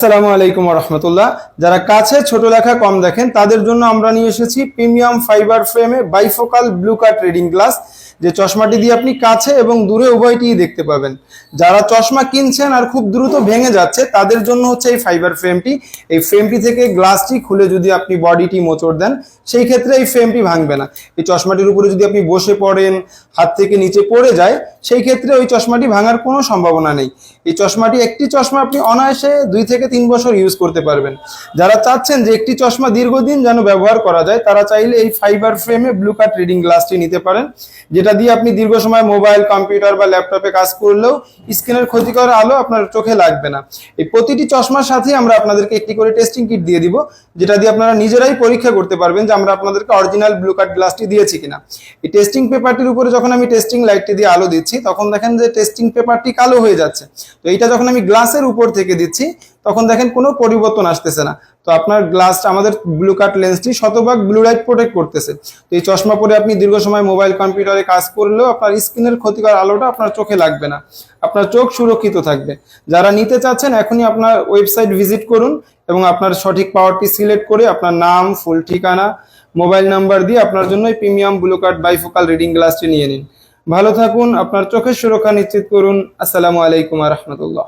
আসসালামু আলাইকুম রহমতুল্লাহ। যারা কাছে ছোট লেখা কম দেখেন, তাদের জন্য আমরা নিয়ে এসেছি প্রিমিয়াম ফাইবার ফ্রেমে bifocal blue cut reading glass. যে চশমাটি দিয়ে আপনি কাছে এবং দূরে উভয়টিই দেখতে পাবেন। যারা চশমা কিনছেন আর খুব দ্রুত ভেঙে যাচ্ছে, তাদের জন্য হচ্ছে এই ফাইবার ফ্রেমটি এই ফ্রেমটি থেকে গ্লাসটি খুলে যদি আপনি বডিটি মোচড় দেন, সেই ক্ষেত্রে এই ফ্রেমটি ভাঙবে না। এই চশমাটির উপরে যদি আপনি বসে পড়েন, হাত থেকে নিচে পড়ে যায়, সেই ক্ষেত্রে ওই চশমাটি ভাঙার কোনো সম্ভাবনা নেই। এই চশমাটি একটি চশমা আপনি অনায়াসে দুই থেকে তিন বছর ইউজ করতে পারবেন। যারা চাচ্ছেন যে একটি চশমা দীর্ঘদিন যেন ব্যবহার করা যায়, তারা চাইলে এই ফাইবার ফ্রেমে ব্লু কাট রিডিং গ্লাসটি নিতে পারেন, যেটা দিয়ে আপনি দীর্ঘ সময় মোবাইল, কম্পিউটার বা ল্যাপটপে কাজ করলেও স্ক্রিনের ক্ষতিকর আলো আপনার চোখে লাগবে না। এই প্রতিটি চশমার সাথে আমরা আপনাদেরকে একটি করে টেস্টিং কিট দিয়ে দিব, যেটা দিয়ে আপনারা নিজেরাই পরীক্ষা করতে পারবেন যে আমরা আপনাদেরকে অরিজিনাল ব্লু কাট গ্লাসটি দিয়েছি কিনা। এই টেস্টিং পেপারটির উপরে যখন আমি টেস্টিং লাইটটি দিয়ে আলো দিচ্ছি, তখন দেখেন যে টেস্টিং পেপারটি কালো হয়ে যাচ্ছে। তো এইটা যখন আমি গ্লাসের উপর থেকে দিচ্ছি তখন দেখেন কোনো পরিবর্তন আসতেছে না। তো আপনার গ্লাসটা আমাদের ব্লু কাট লেন্সটি শতভাগ ব্লু লাইট প্রোটেক্ট করতেছে। তো এই চশমা পরে আপনি দীর্ঘ সময় মোবাইল কম্পিউটারে কাজ করলেও আপনার স্ক্রিনের ক্ষতিকর আলোটা আপনার চোখে লাগবে না। আপনার চোখ সুরক্ষিত থাকবে। যারা নিতে চাচ্ছেন, এখনই আপনার ওয়েবসাইট ভিজিট করুন এবং আপনার সঠিক পাওয়ারটি সিলেক্ট করে আপনার নাম ফুল ঠিকানা মোবাইল নাম্বার দিয়ে আপনার জন্য এই premium blue cut bifocal reading গ্লাসটি নিয়ে নিন। ভালো থাকুন, আপনার চোখের সুরক্ষা নিশ্চিত করুন। আসসালামু আলাইকুম রহমতুল্লাহ।